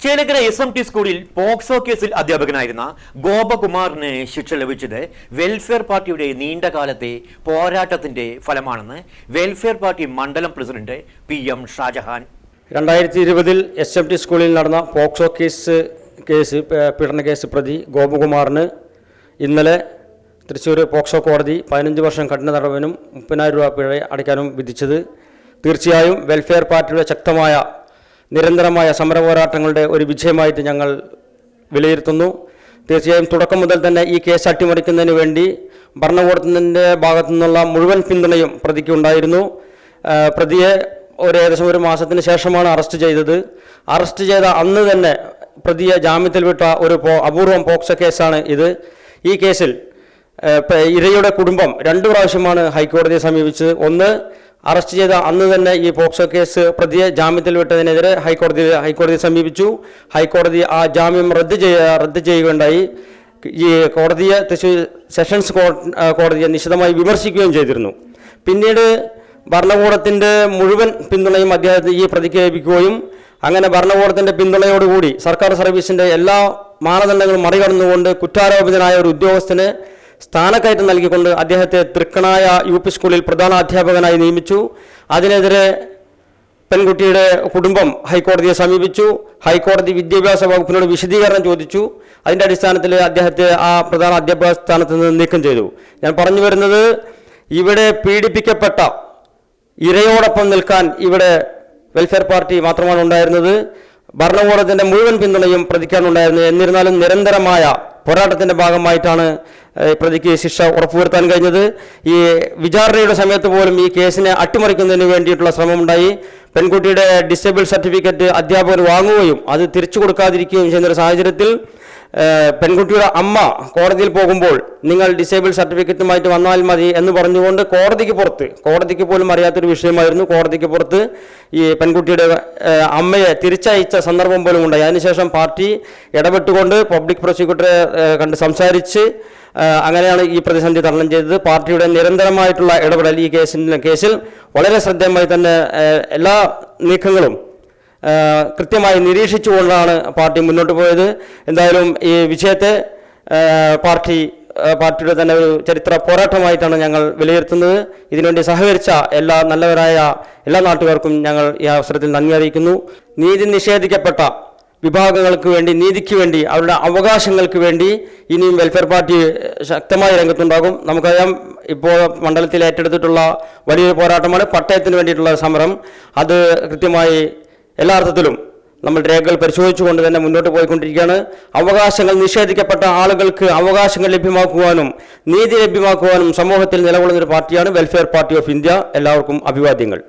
Chelakkara S M T സ്കൂളിൽ POCSO കേസിൽ അധ്യാപകനായിരുന്ന ഗോപകുമാറിന് ശിക്ഷ ലഭിച്ചത് വെൽഫെയർ പാർട്ടിയുടെ നീണ്ടകാലത്തെ പോരാട്ടത്തിന്റെ ഫലമാണെന്ന് വെൽഫെയർ പാർട്ടി മണ്ഡലം പ്രസിഡന്റ് പി എം ഷാജഹാൻ. രണ്ടായിരത്തി ഇരുപതിൽ എസ് എം ടി സ്കൂളിൽ നടന്ന പോക്സോ കേസ് കേസ് പീഡന കേസ് പ്രതി ഗോപകുമാറിന് ഇന്നലെ തൃശ്ശൂർ പോക്സോ കോടതി പതിനഞ്ച് വർഷം കഠിന തടവിനും മുപ്പതിനായിരം രൂപ പിഴ അടയ്ക്കാനും വിധിച്ചത്. തീർച്ചയായും വെൽഫെയർ പാർട്ടിയുടെ ശക്തമായ നിരന്തരമായ സമര പോരാട്ടങ്ങളുടെ ഒരു വിജയമായിട്ട് ഞങ്ങൾ വിലയിരുത്തുന്നു. തീർച്ചയായും തുടക്കം മുതൽ തന്നെ ഈ കേസ് അട്ടിമറിക്കുന്നതിന് വേണ്ടി ഭരണകൂടത്തിന്റെ ഭാഗത്തു നിന്നുള്ള മുഴുവൻ പിന്തുണയും പ്രതിക്ക് ഉണ്ടായിരുന്നു. പ്രതിയെ ഒരു ഏകദേശം ഒരു മാസത്തിന് ശേഷമാണ് അറസ്റ്റ് ചെയ്തത്. അറസ്റ്റ് ചെയ്ത അന്ന് തന്നെ പ്രതിയെ ജാമ്യത്തിൽ വിട്ട ഒരു അപൂർവം പോക്സോ കേസാണ് ഇത്. ഈ കേസിൽ ഇരയുടെ കുടുംബം രണ്ടു പ്രാവശ്യമാണ് ഹൈക്കോടതിയെ സമീപിച്ചത്. ഒന്ന് അറസ്റ്റ് ചെയ്ത അന്ന് തന്നെ ഈ പോക്സോ കേസ് പ്രതിയെ ജാമ്യത്തിൽ വിട്ടതിനെതിരെ ഹൈക്കോടതി ഹൈക്കോടതിയെ സമീപിച്ചു. ഹൈക്കോടതി ആ ജാമ്യം റദ്ദ് ചെയ്യ റദ്ദ് ചെയ്യുകയുണ്ടായി. ഈ കോടതിയെ തൃശ്ശൂർ സെഷൻസ് കോടതിയെ നിശിതമായി വിമർശിക്കുകയും ചെയ്തിരുന്നു. പിന്നീട് ഭരണകൂടത്തിന്റെ മുഴുവൻ പിന്തുണയും അദ്ദേഹത്തിന് ഈ പ്രതിക്ക് ലഭിക്കുകയും അങ്ങനെ ഭരണകൂടത്തിന്റെ പിന്തുണയോടുകൂടി സർക്കാർ സർവീസിന്റെ എല്ലാ മാനദണ്ഡങ്ങളും മറികടന്നുകൊണ്ട് കുറ്റാരോപിതനായ ഒരു ഉദ്യോഗസ്ഥന് സ്ഥാനക്കയറ്റം നൽകിക്കൊണ്ട് അദ്ദേഹത്തെ തൃക്കണായ യു പി സ്കൂളിൽ പ്രധാന അധ്യാപകനായി നിയമിച്ചു. അതിനെതിരെ പെൺകുട്ടിയുടെ കുടുംബം ഹൈക്കോടതിയെ സമീപിച്ചു. ഹൈക്കോടതി വിദ്യാഭ്യാസ വകുപ്പിനോട് വിശദീകരണം ചോദിച്ചു. അതിന്റെ അടിസ്ഥാനത്തിൽ അദ്ദേഹത്തെ ആ പ്രധാന അധ്യാപക സ്ഥാനത്ത് നിന്ന് നീക്കം ചെയ്തു. ഞാൻ പറഞ്ഞു വരുന്നത് ഇവിടെ പീഡിപ്പിക്കപ്പെട്ട ഇരയോടൊപ്പം നിൽക്കാൻ ഇവിടെ വെൽഫെയർ പാർട്ടി മാത്രമാണ് ഉണ്ടായിരുന്നത്. ഭരണകൂടത്തിന്റെ മുഴുവൻ പിന്തുണയും പ്രതിക്കാനുണ്ടായിരുന്നത് എന്നിരുന്നാലും നിരന്തരമായ പോരാട്ടത്തിന്റെ ഭാഗമായിട്ടാണ് പ്രതിക്ക് ശിക്ഷ ഉറപ്പുവരുത്താൻ കഴിഞ്ഞത്. ഈ വിചാരണയുടെ സമയത്ത് പോലും ഈ കേസിനെ അട്ടിമറിക്കുന്നതിന് വേണ്ടിയിട്ടുള്ള ശ്രമമുണ്ടായി. പെൺകുട്ടിയുടെ ഡിസേബിൾ സർട്ടിഫിക്കറ്റ് അധ്യാപകർ വാങ്ങുകയും അത് തിരിച്ചു കൊടുക്കാതിരിക്കുകയും ചെയ്യുന്ന ഒരു സാഹചര്യത്തിൽ പെൺകുട്ടിയുടെ അമ്മ കോടതിയിൽ പോകുമ്പോൾ നിങ്ങൾ ഡിസേബിൾ സർട്ടിഫിക്കറ്റുമായിട്ട് വന്നാൽ മതി എന്ന് പറഞ്ഞുകൊണ്ട് കോടതിക്ക് പുറത്ത് കോടതിക്ക് പോലും അറിയാത്തൊരു വിഷയമായിരുന്നു. കോടതിക്ക് പുറത്ത് ഈ പെൺകുട്ടിയുടെ അമ്മയെ തിരിച്ചയച്ച സന്ദർഭം പോലും ഉണ്ടായി. അതിനുശേഷം പാർട്ടി ഇടപെട്ടുകൊണ്ട് പബ്ലിക് പ്രോസിക്യൂട്ടറെ കണ്ട് സംസാരിച്ച് അങ്ങനെയാണ് ഈ പ്രതിസന്ധി തരണം ചെയ്തത്. പാർട്ടിയുടെ നിരന്തരമായിട്ടുള്ള ഇടപെടൽ ഈ കേസിന്റെ കേസിൽ വളരെ ശ്രദ്ധേയമായി തന്നെ ഏഹ്, എല്ലാ നീക്കങ്ങളും കൃത്യമായി നിരീക്ഷിച്ചുകൊണ്ടാണ് പാർട്ടി മുന്നോട്ട് പോയത്. എന്തായാലും ഈ വിഷയത്തെ പാർട്ടി പാർട്ടിയുടെ തന്നെ ഒരു ചരിത്ര പോരാട്ടമായിട്ടാണ് ഞങ്ങൾ വിലയിരുത്തുന്നത്. ഇതിനുവേണ്ടി സഹകരിച്ച എല്ലാ നല്ലവരായ എല്ലാ നാട്ടുകാർക്കും ഞങ്ങൾ ഈ അവസരത്തിൽ നന്ദി അറിയിക്കുന്നു. നീതി നിഷേധിക്കപ്പെട്ട വിഭാഗങ്ങൾക്ക് വേണ്ടി നീതിക്ക് വേണ്ടി അവരുടെ അവകാശങ്ങൾക്ക് വേണ്ടി ഇനിയും വെൽഫെയർ പാർട്ടി ശക്തമായ രംഗത്തുണ്ടാകും. നമുക്കറിയാം ഇപ്പോൾ മണ്ഡലത്തിൽ ഏറ്റെടുത്തിട്ടുള്ള വലിയൊരു പോരാട്ടമാണ് പട്ടയത്തിന് വേണ്ടിയിട്ടുള്ള സമരം. അത് കൃത്യമായി എല്ലാ അർത്ഥത്തിലും നമ്മൾ രേഖകൾ പരിശോധിച്ചുകൊണ്ട് തന്നെ മുന്നോട്ട് പോയിക്കൊണ്ടിരിക്കുകയാണ്. അവകാശങ്ങൾ നിഷേധിക്കപ്പെട്ട ആളുകൾക്ക് അവകാശങ്ങൾ ലഭ്യമാക്കുവാനും നീതി ലഭ്യമാക്കുവാനും സമൂഹത്തിൽ നിലകൊള്ളുന്ന ഒരു പാർട്ടിയാണ് വെൽഫെയർ പാർട്ടി ഓഫ് ഇന്ത്യ എല്ലാവർക്കും അഭിവാദ്യങ്ങൾ.